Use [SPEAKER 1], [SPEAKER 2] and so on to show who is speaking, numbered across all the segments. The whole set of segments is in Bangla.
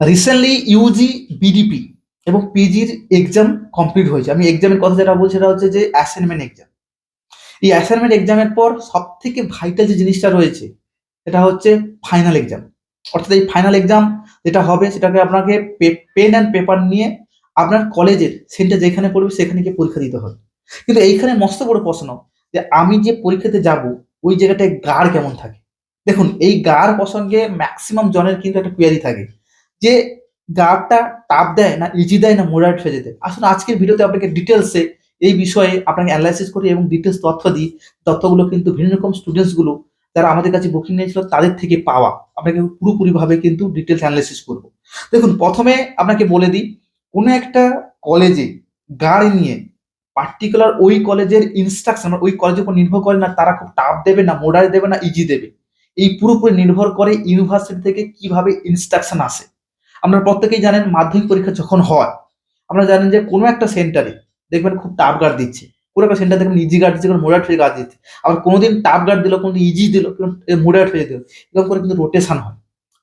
[SPEAKER 1] রিসেন্টলি ইউজি বিডিপি এবং পিজির এক্সাম কমপ্লিট হয়েছে। আমি এক্সামের কথা যেটা বলছি সেটা হচ্ছে যে অ্যাসাইনমেন্ট এক্সাম এই অ্যাসাইনমেন্ট এক্সামের পর সব থেকে ভাইটাল যে জিনিসটা রয়েছে, সেটা হচ্ছে ফাইনাল এক্সাম অর্থাৎ এই ফাইনাল এক্সাম যেটা হবে, সেটাকে আপনাকে পেন অ্যান্ড পেপার নিয়ে আপনার কলেজের সেন্টার যেখানে পড়বে, সেখানে গিয়ে পরীক্ষা দিতে হবে। কিন্তু এইখানে মস্ত বড় প্রশ্ন যে আমি যে পরীক্ষাতে যাব, ওই জায়গাটায় গাঢ় কেমন থাকে? দেখুন, এই গাঢ় প্রসঙ্গে ম্যাক্সিমাম জনের কিন্তু একটা কোয়ারি থাকে। যে গাঢ়টা টাপ দেয় না, ইজি দেয় না মোডারেট ফেজে দেয়। আসলে আজকের ভিডিওতে আপনাকে ডিটেলসে এই বিষয়ে আপনাকে অ্যানালাইসিস করি এবং ডিটেলস তথ্য দিই। তথ্যগুলো কিন্তু ভিন্ন রকম স্টুডেন্টসগুলো যারা আমাদের কাছে বুকিং নিয়েছিল, তাদের থেকে পাওয়া। আপনাকে পুরোপুরিভাবে কিন্তু ডিটেলস অ্যানালাইসিস করব। দেখুন, প্রথমে আপনাকে বলে দিই, কোনো একটা কলেজে গাড়ি নিয়ে পার্টিকুলার ওই কলেজের ইনস্ট্রাকশন ওই কলেজের উপর নির্ভর করে না, তারা খুব টাফ দেবে না মোডারে দেবে না ইজি দেবে। এই পুরোপুরি নির্ভর করে ইউনিভার্সিটি থেকে কীভাবে ইনস্ট্রাকশন আসে। আপনারা প্রত্যেকেই জানেন মাধ্যমিক পরীক্ষা যখন হয় আপনারা জানেন যে কোনো একটা সেন্টারে দেখবেন খুব টাফ গার্ড দিচ্ছে। কোনো একটা সেন্টার দেখবেন ইজি গার্ড দিচ্ছে, কোনো মোডারেট গার্ড দিচ্ছে। আবার কোনোদিন টাফ গার্ড দিল, কোনোদিন ইজি দিল মোডারেট হয়ে দিল, এরকম করে কিন্তু রোটেশন হয়।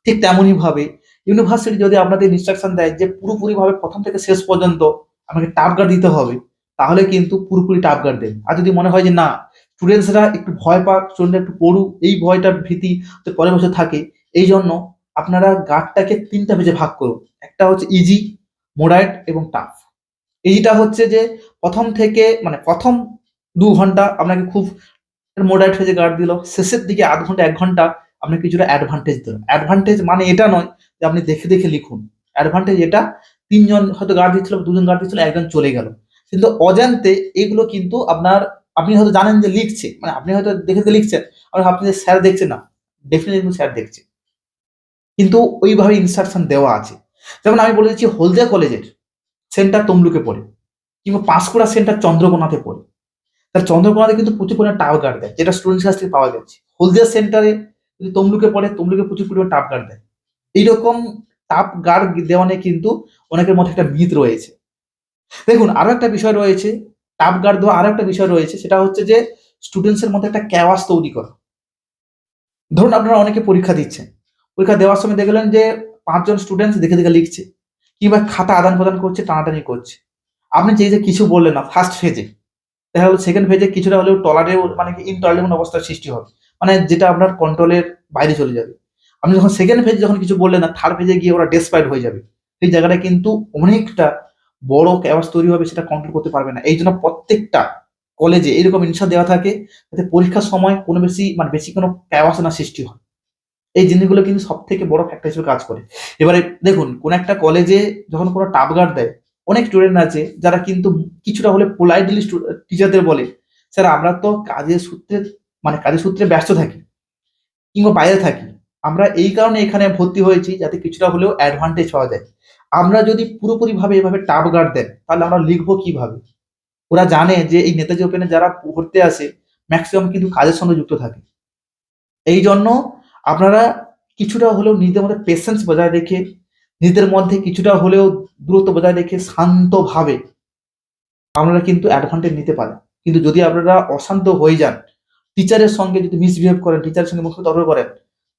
[SPEAKER 1] ঠিক তেমনই ভাবে ইউনিভার্সিটি যদি আপনাদের ইনস্ট্রাকশন দেয় যে পুরোপুরিভাবে প্রথম থেকে শেষ পর্যন্ত আমাকে টাফ গার্ড দিতে হবে, তাহলে কিন্তু পুরোপুরি টাফ গার্ড দেন। আর যদি মনে হয় যে না স্টুডেন্টসরা একটু ভয় পাক স্টুডেন্ট একটু পড়ুক, এই ভয়টার ভীতি পরের বছর থাকে এই জন্য আপনারা গার্ডটাকে তিনটা ভেজে ভাগ করুন। একটা হচ্ছে ইজি মোডারেট এবং টাফ ইজিটা হচ্ছে যে প্রথম থেকে মানে প্রথম দু ঘণ্টা আপনাকে খুব মোডারেট ফেজে গার্ড দিল। শেষের দিকে আধ ঘণ্টা, এক ঘণ্টা আপনাকে কিছুটা অ্যাডভান্টেজ দিল অ্যাডভান্টেজ মানে এটা নয় যে আপনি দেখে দেখে লিখুন। অ্যাডভান্টেজ এটা, তিনজন হয়তো গার্ড দিচ্ছিল, দুজন গার্ড দিচ্ছিল, একজন চলে গেল। কিন্তু অজান্তে এগুলো কিন্তু আপনার, আপনি হয়তো জানেন যে লিখছে মানে আপনি হয়তো দেখে দেখে লিখছেন। আপনি ভাবছেন যে স্যার দেখছে না। ডেফিনেটলি স্যার দেখছে। কিন্তু ওইভাবে ইনস্ট্রাকশন দেওয়া আছে। যেমন আমি বলে দিচ্ছি হলদিয়া কলেজের সেন্টার তমলুকে পড়ে, কিংবা পাঁশকুড়া সেন্টার চন্দ্রকোনাতে পড়ে। তার চন্দ্রকোনাতে কিন্তু প্রচুর পরিমাণে টাওয়ার গার্ড দেয়, যেটা স্টুডেন্ট কাছ থেকে পাওয়া যাচ্ছে। হলদিয়া সেন্টারে যদি তমলুকে পড়ে, তমলুকে প্রচুর পরিমাণে টাপ গার্ড দেয়। এইরকম টাপ গার্ড দেওয়া নিয়ে কিন্তু অনেকের মধ্যে একটা মিথ রয়েছে। দেখুন, আরও একটা বিষয় রয়েছে টাপ গার্ড দেওয়া আরও একটা বিষয় রয়েছে, সেটা হচ্ছে যে স্টুডেন্টসের মধ্যে একটা ক্যাওয়াস তৈরি করা। ধরুন আপনারা অনেকে পরীক্ষা দিচ্ছেন। পরীক্ষা দেওয়ার সময় দেখলেন যে পাঁচজন স্টুডেন্টস দেখে দেখে লিখছে, কিংবা খাতা আদান প্রদান করছে, টানাটানি করছে। আপনি যে যে কিছু বললেন না ফার্স্ট ফেজে দেখা গেলো সেকেন্ড ফেজে কিছুটা হলেও টলারে মানে কি ইনটলারেবল অবস্থার সৃষ্টি হবে। মানে যেটা আপনার কন্ট্রোলের বাইরে চলে যাবে। আপনি যখন সেকেন্ড ফেজে যখন কিছু বললেন না থার্ড ফেজে গিয়ে ওরা ডেসপাইড হয়ে যাবে। সেই জায়গাটা কিন্তু অনেকটা বড় ক্যাওয়াস তৈরি হবে, সেটা কন্ট্রোল করতে পারবে না। এই জন্য প্রত্যেকটা কলেজে এরকম ইনসা দেওয়া থাকে, যাতে পরীক্ষার সময় কোনো বেশি মানে বেশি কোনো ক্যাওয়াস না সৃষ্টি হয়। এই জিনিসগুলো কিন্তু সব থেকে বড় ফ্যাক্টর হিসেবে কাজ করে। এবারে দেখুন, কোন একটা কলেজে যখন কোনো টাপ গার্ড দেয়, অনেক স্টুডেন্ট আছে যারা কিন্তু কিছুটা হলে পোলাইটলি টিচারদের বলে স্যার আমরা তো কাজের সূত্রে মানে কাজের সূত্রে ব্যস্ত থাকি কিংবা বাইরে থাকি। আমরা এই কারণে এখানে ভর্তি হয়েছি যাতে কিছুটা হলেও অ্যাডভান্টেজ পাওয়া যায়। আমরা যদি পুরোপুরিভাবে এভাবে টাপ গার্ড দেন, তাহলে আমরা লিখব কীভাবে? ওরা জানে যে এই নেতাজি ওপেনে যারা পড়তে আসে ম্যাক্সিমাম কিন্তু কাজের সঙ্গে যুক্ত থাকে। এই জন্য আপনারা কিছুটা হলেও নিজেদের মধ্যে পেশেন্স বজায় রেখে, নিজেদের মধ্যে কিছুটা হলেও দূরত্ব বজায় রেখে শান্তভাবে আপনারা কিন্তু অ্যাডভান্টেজ নিতে পারেন। কিন্তু যদি আপনারা অশান্ত হয়ে যান টিচারের সঙ্গে যদি মিসবিহেভ করেন টিচারের সঙ্গে মুখ্য তর্ক করেন,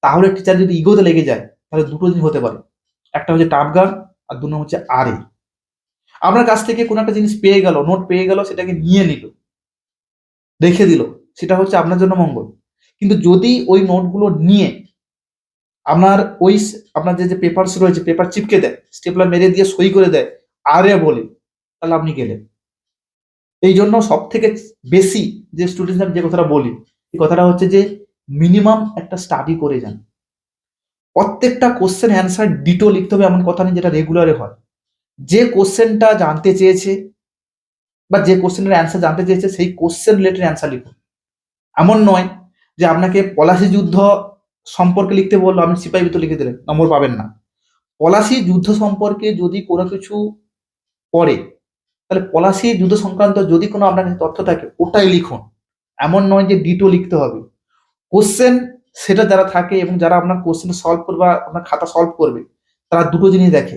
[SPEAKER 1] তাহলে টিচার যদি ইগোতে লেগে যায়, তাহলে দুটো জিনিস হতে পারে। একটা হচ্ছে টাপগার আর দু হচ্ছে আর আপনার কাছ থেকে কোনো একটা জিনিস পেয়ে গেল নোট পেয়ে গেল, সেটাকে নিয়ে নিল, রেখে দিল, সেটা হচ্ছে আপনার জন্য মঙ্গল। কিন্তু যদি ওই নোটগুলো নিয়ে আপনার ওই আপনার যে যে পেপারস রয়েছে পেপার চিপকে দেয়, স্টেপলার মেরে দিয়ে সই করে দেয়, আরে বলে, তাহলে আপনি গেলেন। এই জন্য সব থেকে বেশি যে স্টুডেন্ট আমি যে কথাটা বলি, এই কথাটা হচ্ছে যে মিনিমাম একটা স্টাডি করে যান। প্রত্যেকটা কোশ্চেন অ্যান্সার ডিটো লিখতে হবে, এমন কথা নেই যেটা রেগুলারে হয়। যে কোশ্চেনটা জানতে চেয়েছে, বা যে কোশ্চেনের অ্যান্সার জানতে চেয়েছে, সেই কোশ্চেন রিলেটেড অ্যান্সার লিখুন। এমন নয় যে আপনাকে পলাশি যুদ্ধ সম্পর্কে লিখতে বলল, আপনি সিপাহী ভিতর লিখে দিলেন, নম্বর পাবেন না। পলাশি যুদ্ধ সম্পর্কে যদি কোনো কিছু পড়ে, তাহলে পলাশি যুদ্ধ সংক্রান্ত যদি কোনো আপনার কাছে তথ্য থাকে, ওটাই লিখুন। এমন নয় যে ডিটো লিখতে হবে। কোশ্চেন সেটা যারা থাকে এবং যারা আপনার কোশ্চেন সলভ করবে আপনার খাতা সলভ করবে, তারা দুটো জিনিস দেখে।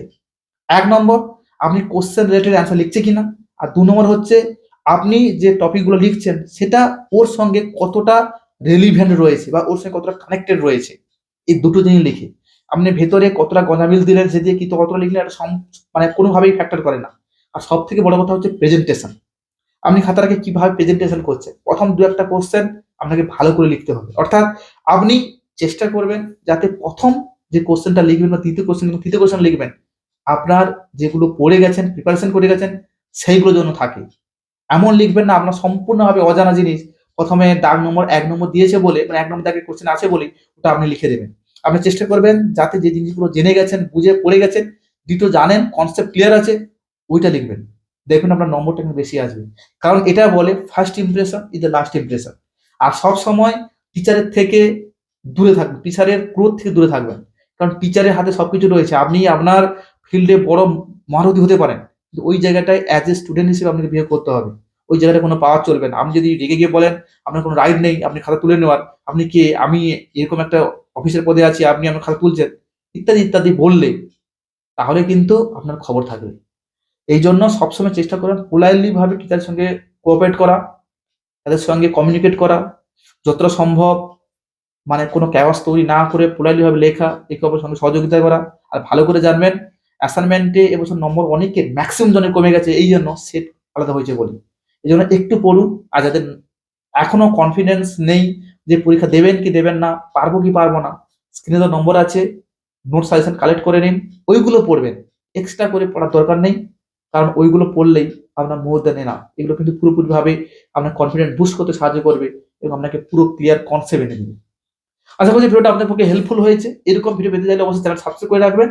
[SPEAKER 1] এক নম্বর, আপনি কোশ্চেন রিলেটেড অ্যান্সার লিখছে কিনা? আর দু নম্বর হচ্ছে, আপনি যে টপিকগুলো লিখছেন, সেটা ওর সঙ্গে কতটা রেলিভেন্ট রয়েছে বা ওর সঙ্গে কতটা কানেক্টেড রয়েছে, এই দুটো জিনিস লিখে আপনি ভেতরে কতটা গজামিল দিলেন, সে দিয়ে কি তো কতটা লিখলেন, এটা মানে কোনোভাবেই ফ্যাক্টর করে না। আর সব থেকে বড় কথা হচ্ছে প্রেজেন্টেশন আপনি খাতাটাকে কীভাবে প্রেজেন্টেশন করছেন? প্রথম দু একটা কোশ্চেন আপনাকে ভালো করে লিখতে হবে। অর্থাৎ আপনি চেষ্টা করবেন যাতে প্রথম যে কোশ্চেনটা লিখবেন বা তৃতীয় কোশ্চেন তৃতীয় কোশ্চেন লিখবেন, আপনার যেগুলো পড়ে গেছেন প্রিপারেশন করে গেছেন সেইগুলো জন্য থাকে। এমন লিখবেন না, আপনার সম্পূর্ণভাবে অজানা জিনিস প্রথমে দাগ নম্বর এক নম্বর দিয়েছে বলে মানে এক নম্বর দাগের কোশ্চেন আছে বলে ওটা আপনি লিখে দেবেন। আপনি চেষ্টা করবেন যাতে যে জিনিসগুলো জেনে গেছেন, বুঝে পড়ে গেছেন, দ্বিতীয় জানেন কনসেপ্ট ক্লিয়ার আছে, ওইটা লিখবেন। দেখবেন আপনার নম্বরটা কিন্তু বেশি আসবে। কারণ এটা বলে first impression is the last impression আর সব সময় টিচারের থেকে দূরে থাকবেন টিচারের ক্রোধ থেকে দূরে থাকবেন। কারণ টিচারের হাতে সবকিছু রয়েছে। আপনি আপনার ফিল্ডে বড় মহারথী হতে পারেন। ওই জায়গাটায় অ্যাজ এ স্টুডেন্ট হিসেবে আপনাকে বিহেভ করতে হবে। ওই জায়গাটা কোনো পাওয়ার চলবে না। আপনি যদি রেগে গিয়ে বলেন, আপনার কোনো রাইট নেই, আপনি খাতা তুলে নেওয়ার, আপনি কে? আমি এরকম একটা অফিসের পদে আছি, আপনি আমার খাতা তুলছেন। ইত্যাদি ইত্যাদি বললে তাহলে কিন্তু আপনার খবর থাকবে। এই জন্য সবসময় চেষ্টা করেন পোলাইলি ভাবে টিচারের সঙ্গে কোঅপারেট করা, তাদের সঙ্গে কমিউনিকেট করা। যতটা সম্ভব মানে কোনো ক্যাওয়াস তৈরি না করে পোলাইলি ভাবে লেখা, একে অপরের সঙ্গে সহযোগিতা করা। আর ভালো করে জানবেন অ্যাসাইনমেন্টে এবছর নম্বর অনেকের ম্যাক্সিমাম জনের কমে গেছে, এই জন্য সেট আলাদা হয়েছে বলে। এই জন্য একটু পড়ুন আর যাদের এখনও কনফিডেন্স নেই যে পরীক্ষা দেবেন কি দেবেন না, পারব কি পারব না স্ক্রিনে তো নম্বর আছে নোট সাজেশন কালেক্ট করে নিন, ওইগুলো পড়বেন এক্সট্রা করে পড়ার দরকার নেই, কারণ ওইগুলো পড়লেই আপনার মুহূর্তে নেই না, এগুলো কিন্তু পুরোপুরিভাবে আপনার কনফিডেন্স বুস্ট করতে সাহায্য করবে এবং আপনাকে পুরো ক্লিয়ার কনসেপ্ট এনে দেবে। আশা করছি ভিডিওটা আপনাদের পক্ষে হেল্পফুল হয়েছে, এরকম ভিডিও পেতে চাইলে অবশ্যই চ্যানেল সাবস্ক্রাইব করে রাখবেন